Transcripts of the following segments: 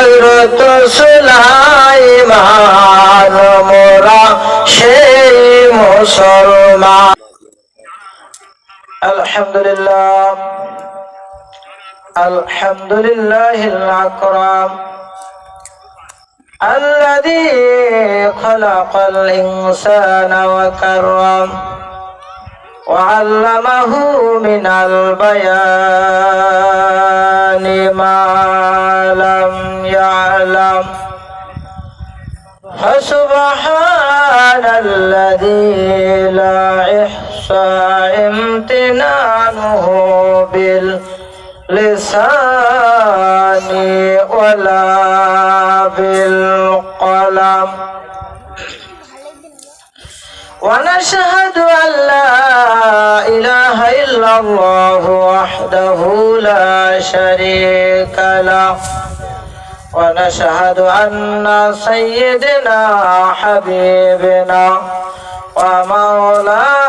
হজরত সুলাইমান মোরা সেই মুসলমান আলহামদুলিল্লাহ الحمد لله الأكرم الذي خلق الإنسان وكرم وعلمه من البيان ما لم يعلم. فسبحان الذي لا يحصى امتنانه باللسان ولا بالقلم. ونشهد أن لا إله إلا الله وحده لا شريك له. ونشهد أن سيدنا حبيبنا ومولانا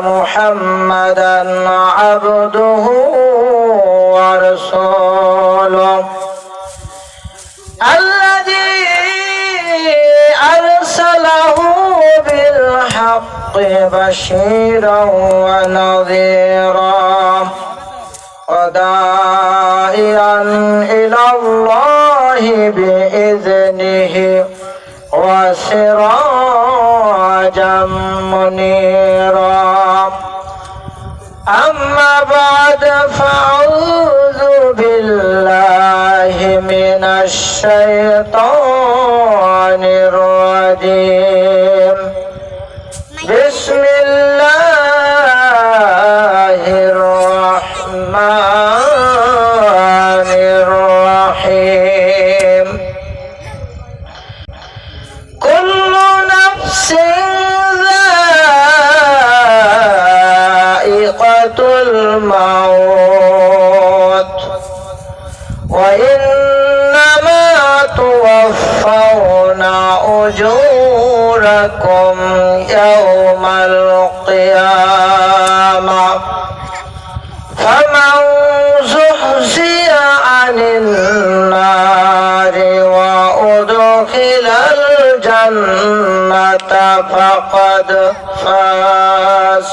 محمدا عبده ورسوله. بالحق بشيرا ونذيرا وداعيا إلى الله بإذنه وسراجا منيرا. أما بعد فأعوذ بالله من الشيطان الرجيم. الجنة فقد فاز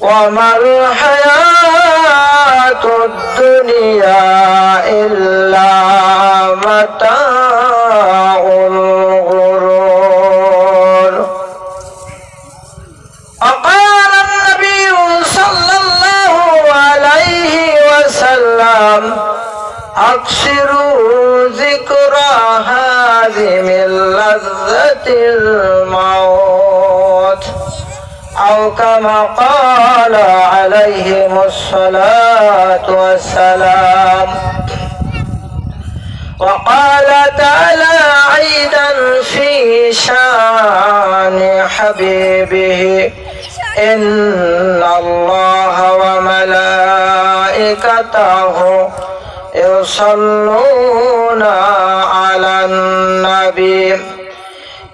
وما الحياة الدنيا إلا متاع الغرور وقال النبي صلى الله عليه وسلم أكثروا ذكر هذه لذة الموت أو كما قال عليهم الصلاة والسلام. وقال تعالى عيدا في شان حبيبه إن الله وملائكته يصلون على النبي.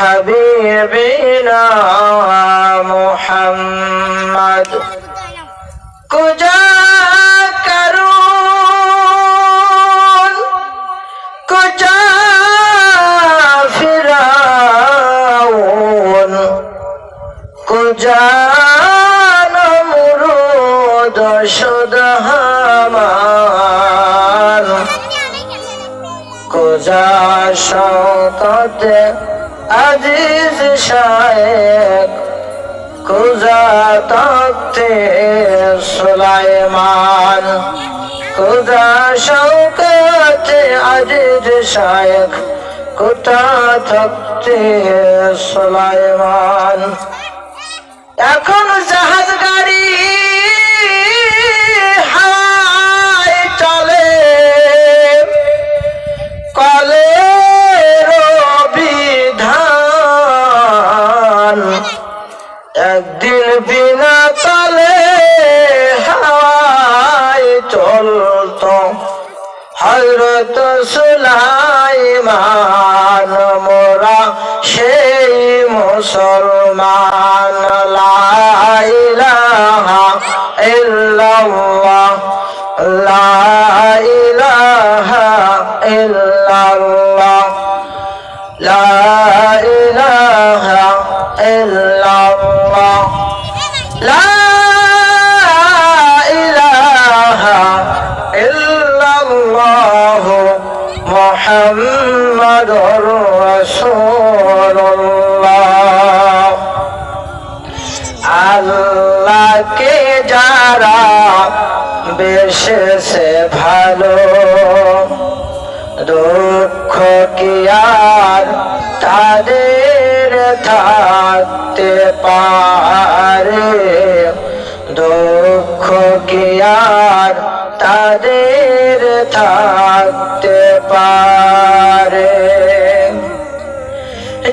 حبيبنا محمد كجا كرون كجا فرعون كجا نمرود شد هامان كجا شوقته আজিজ শায়েক কুজা তক্তে সুলাইমান। কুজা শওকতে আজিজ শায়েক কোথা থাকতে সুলাইমান। এখন জাহাজ গাড়ি হাওয়ায় চলে, কলে মুসলমান লাইলাহা ইল্লাল্লাহ লাইলাহা ইল্লাল্লাহ লা ইলাহা ইল্লাল্লাহ লা ইলাহা ইল্লাল্লাহ মুহাম্মাদুর রাসূলুল্লাহ যারা বেশেছে ভালো। দুঃখ কি আর তাদের থাকতে পারে? দুঃখ কি আর তাদের থাকতে পারে?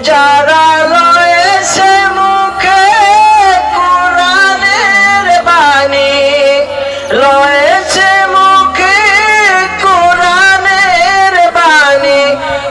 যারা রয়েছে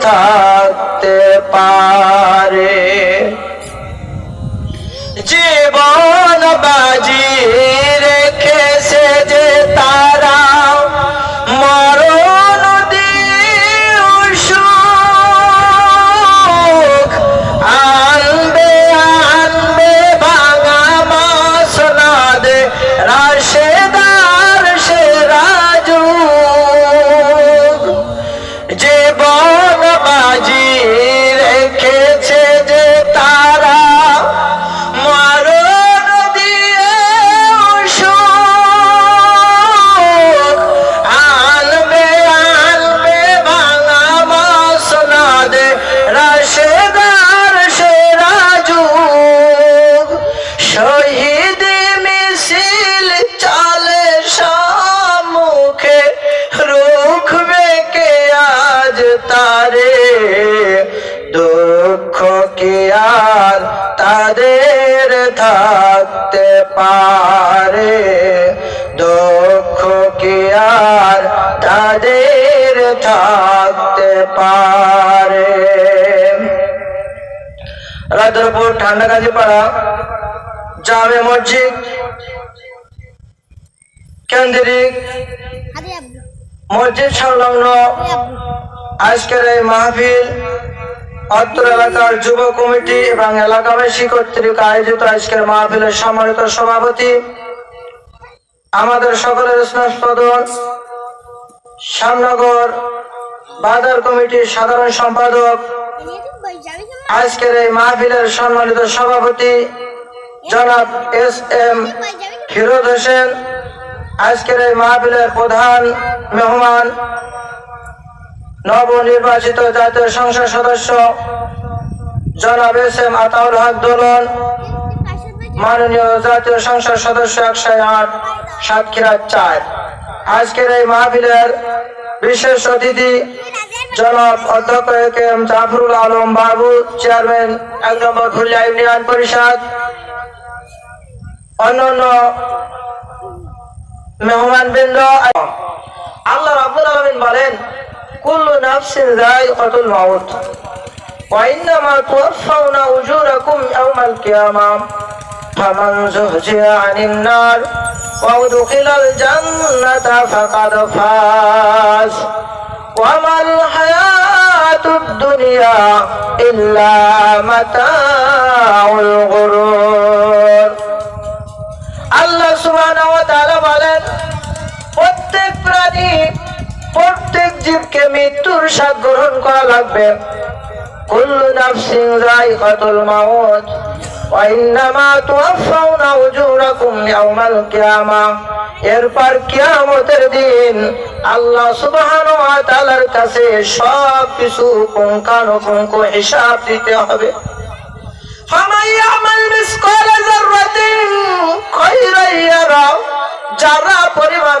থাকতে পারে। থাকতে পারে। দুঃখ কি আর তাদের থাকতে পারে? রাদ্রপুর ঠান্ডা কাজী পাড়া জামে মসজিদ কেন্দ্রিক মসজিদ সংলগ্ন আজকের এই মাহফিল অত্র এলাকার যুব কমিটি এবং এলাকাবাসী কর্তৃক আয়োজিত আজকের মাহফিলের সম্মানিত সভাপতি, আমাদের সকলের স্নেহপদন শ্যামনগর বাজার কমিটির সাধারণ সম্পাদক, আজকের এই মাহফিলের সম্মানিত সভাপতি জনাব এস এম ফিরোজ হোসেন, আজকের এই মাহফিলের প্রধান মেহমান নবনির্বাচিত জাতীয় সংসদ সদস্য জনাব এস এম আতাউল হক দোলন, মাননীয় জাতীয় সংসদ সদস্য একশো আট, সাতক্ষীরা চার। আজকের এই মাহফিলের বিশেষ অতিথি জনাব অধ্যক্ষ A K M Jafrul Alam Babu, chairman এক নম্বর খুলনা ইউনিয়ন পরিষদ। অন্যান্য মেহমান বৃন্দ আল্লাহ রাব্বুল আলামিন বলেন কুল্লু নাফসিন যায়িকাতুল মাউত ওয়া ইন্নামা তুওয়াফাউনা উজুরাকুম ইয়াওমাল কিয়ামাহ ফামান যুহজিয়া আনিন নার ওয়া উদখিলাল জান্নাতা ফাকাদ ফাজ وما الحياة الدنيا إلا متاع الغرور আল্লাহ সুবহানাহু ওয়া তাআলা বলেন প্রত্যেক প্রাণী প্রত্যেক জীবকে মৃত্যুর সাথ গ্রহণ করা লাগবে। এরপর কিয়ামতের দিন আল্লাহ কাছে সব কিছু হিসাব দিতে হবে। যারা পরিমাণ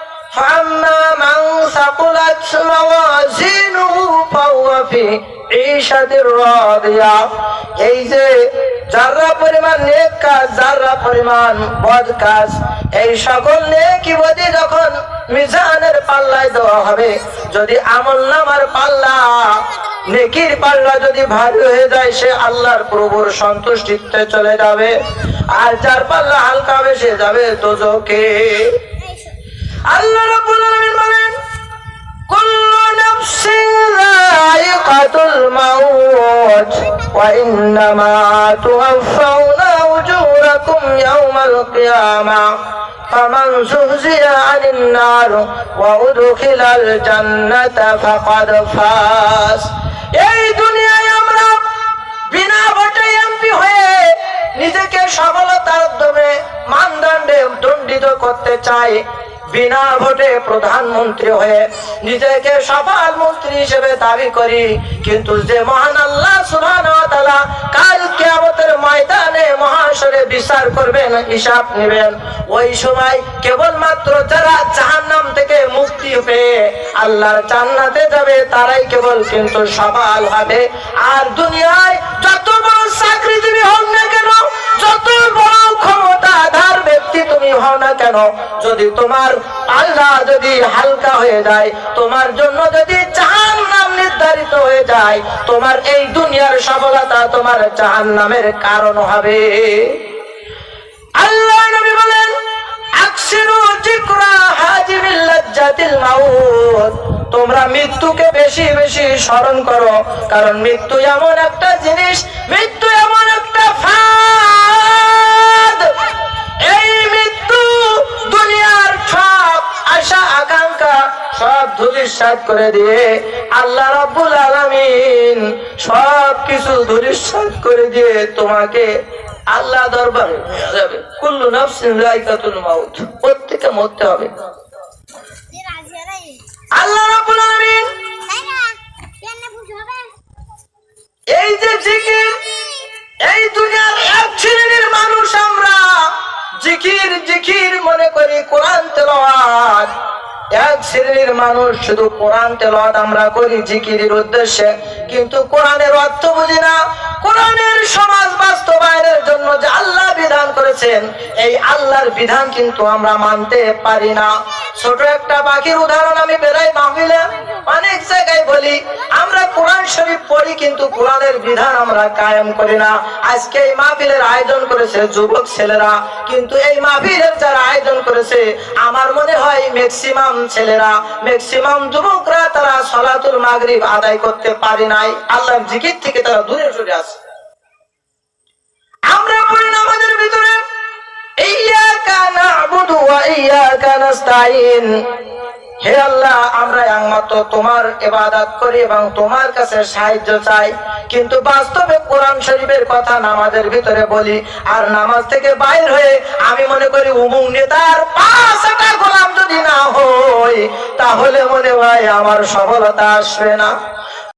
فأما من ثقلت موازينه فهو في عيشة راضية এই যে যারা পরিমাণ নেক কাজ যারা পরিমাণ বদ কাজ এই সকল নেকি বদি যখন মিজানের পাল্লায় দেওয়া হবে যদি আমল নামার পাল্লা নেকির পাল্লা যদি ভারী হয়ে যায় সে আল্লাহর প্রভুর সন্তুষ্টিতে চলে যাবে আর যার পাল্লা হালকা হবে সে যাবে দোজকে আল্লাহ রাব্বুল আলামিন বলেন কুল্লু নাফসিন যায়িকাতুল মাউত ওয়া ইন্নামা তুওয়াফাউনা উজুরাকুম ইয়াওমাল কিয়ামাহ فمن زهزه عن النار وأدخل الجنة فقد فاز এই দুনিয়ায় আমরা বিনা ভোটে এমপি হয়ে নিজেকে সফলতার দমে মানদণ্ডে দণ্ডিত করতে চাই। বিনা ভোটে প্রধানমন্ত্রী হয়ে নিজেকে সফল মন্ত্রী হিসেবে দাবি করি। কিন্তু যে মহান আল্লাহ তাআলা কাল কিয়ামতের ময়দানে বিচার করবেন, হিসাব নেবেন। ওই সময় কেবলমাত্র যারা থেকে মুক্তি পেয়ে আল্লাহর যাবে, তারাই কেবল কিন্তু সফল হবে। আর দুনিয়ায় যত বড় চাকরিজীবী হন যত বড় ক্ষমতাধার ব্যক্তি তুমি হও না কেন, যদি তোমার আল্লাহ যদি হালকা হয়ে যায়, তোমার জন্য যদি জাহান নাম নির্ধারিত হয়ে যায়, তোমার এই দুনিয়ার সফলতা তোমার জাহান নামের কারণ হবে। আল্লাহ নবী বলেন তোমরা মৃত্যুকে বেশি বেশি স্মরণ করো, কারণ মৃত্যু এমন একটা জিনিস, মৃত্যু এমন একটা ফাঁদ। এই মৃত্যু দুনিয়ার সব আশা, আকাঙ্ক্ষা, সব ধুলিস্বাদ করে দিয়ে আল্লাহ রাব্বুল আলামিন সব কিছু ধুলিস্বাদ করে দিয়ে তোমাকে আল্লাহ দরবারে যাবে। কুল্লু নাফসিন যায়িকাতুল মাউত। মরতে হবে। আল্লাহ রাব্বুল আলামিন এই যে জিকির, এই দুনিয়ার এক শ্রেণির মানুষ আমরা জিকির জিকির মনে করি কোরআন তেলাওয়াত। এক শ্রেণির মানুষ শুধু কোরআন তেলাওয়াত আমরা করি জিকিরের উদ্দেশ্যে, কিন্তু কোরআনের অর্থ বুঝি না। কোরআনের সমাজ বাস্তবায়নের জন্য যে আল্লাহ বিধান করেছেন, এই আল্লাহর বিধান কিন্তু আমরা মানতে পারি না। ছোট একটা পাখির উদাহরণ আমি বেড়াই মাহফিলে অনেক জায়গায় বলি, আমরা কোরআন শরীফ পড়ি কিন্তু কোরআনের বিধান আমরা কায়েম করি না। আজকে এই মাহফিলের আয়োজন করেছে যুবক ছেলেরা, কিন্তু এই মাহফিলের যারা আয়োজন করেছে, আমার মনে হয় ম্যাক্সিমাম ছেলেরা ম্যাক্সিমাম যুবকরা তারা সলাতুল মাগরিব আদায় করতে পারে নাই। আল্লাহর জিকির থেকে তারা দূরে সরে আছে। আমরা পড়ি আমাদের ভিতরে ইয়াকা না'বুদু ওয়া ইয়াকা নাস্তাইন হে আল্লাহ আমরা একমাত্র তোমার ইবাদত করি এবং তোমার কাছে সাহায্য চাই। কিন্তু বাস্তবে কোরআন শরীফের কথা নামাজের ভিতরে বলি, আর নামাজ থেকে বাইর হয়ে আমি মনে করি উমুক নেতার গোলাম যদি না হই তাহলে মনে হয় আমার সফলতা আসবে না।